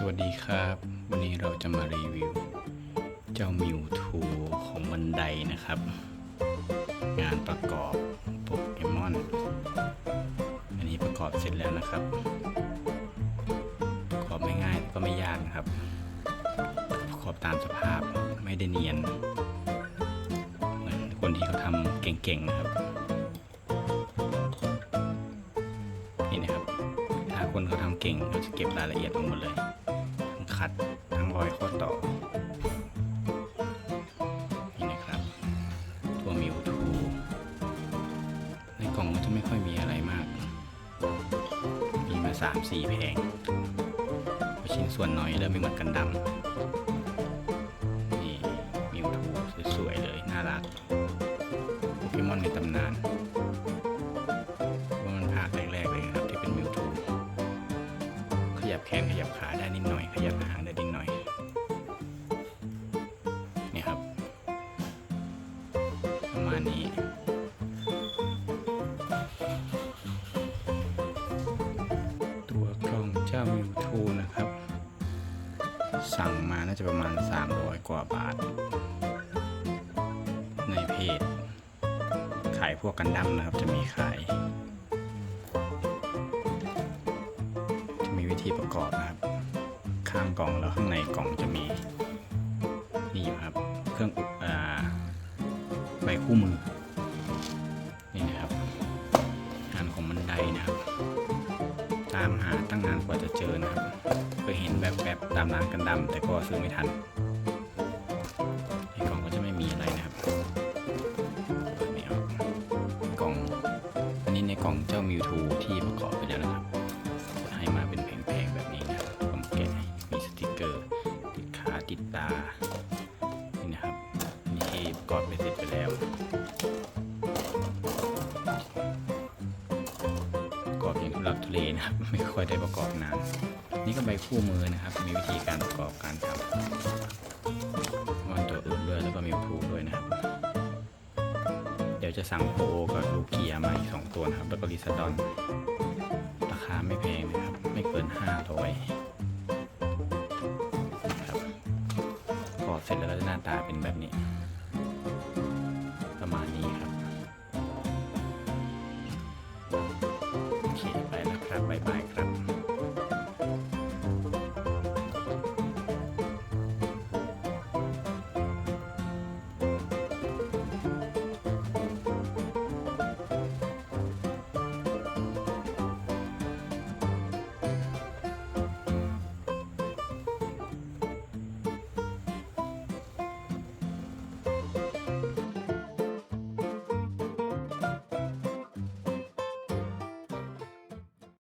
สวัสดีครับ วันนี้เราจะมารีวิว เจ้ามิวทูของบันไดนะครับ งานประกอบโปเกมอน อันนี้ประกอบเสร็จแล้วนะครับ ประกอบไม่ง่ายแต่ก็ไม่ยากนะครับ ประกอบตามสภาพไม่ได้เนียนเหมือนคนที่เขาทำเก่งๆนะครับนี่นะครับ ถ้าคนเขาทำเก่งเขาจะเก็บรายละเอียดลงหมดเลย ทั้งขัดทั้งรอยข้อต่อ นี่นะครับ ตัวมิวทูในกล่องมันจะไม่ค่อยมีอะไรมาก มีมาสามสี่แผงชิ้นส่วนน้อยเริ่มไม่เหมือนกันดำนี่มิวทูสวยๆเลย น่ารักโปเกมอนในตำนาน ยับแขนขยับขาได้นิดหน่อย ขยับหางได้นิดหน่อยเนี่ยครับ ประมาณนี้ตัวกล่องเจ้ามิวทูนะครับ สั่งมาน่าจะประมาณ 300 กว่าบาท ในเพจ ขายพวกกันดั้มนะครับจะมีขาย วิธีประกอบนะครับ ข้างกล่องแล้วข้างในกล่องจะมีนี่อยู่ครับ เครื่องอ่าใบคู่มือนี่นะครับงานของบันไดนะครับ ตามหาตั้งนานกว่าจะเจอนะครับเคยเห็นแบบแบบๆตามร้านกันดำแต่ก็ซื้อไม่ทันในกล่องก็จะไม่มีอะไรนะครับเปิดไม่ออกกล่องอันนี้ในกล่องเจ้ามิวทูที่ประกอบไปแล้วนะครับ ก่อบไปเสร็จไปแล้วประกอบอย่างทุลักทุเลนะครับ ไม่ค่อยได้ประกอบนานนี่ก็ใบคู่มือนะครับ มีวิธีการประกอบการทำวันตัวอื่นด้วยแล้วก็มิวทูด้วยนะครับ เดี๋ยวจะสั่งโปโอกับลูกเกียมาอีกสองตัวนะครับ แล้วก็ลิซาดอน ราคาไม่แพงนะครับ ไม่เกิน500ครับประกอเสร็จแล้วก็จะหน้าตาเป็นแบบนี้ ไป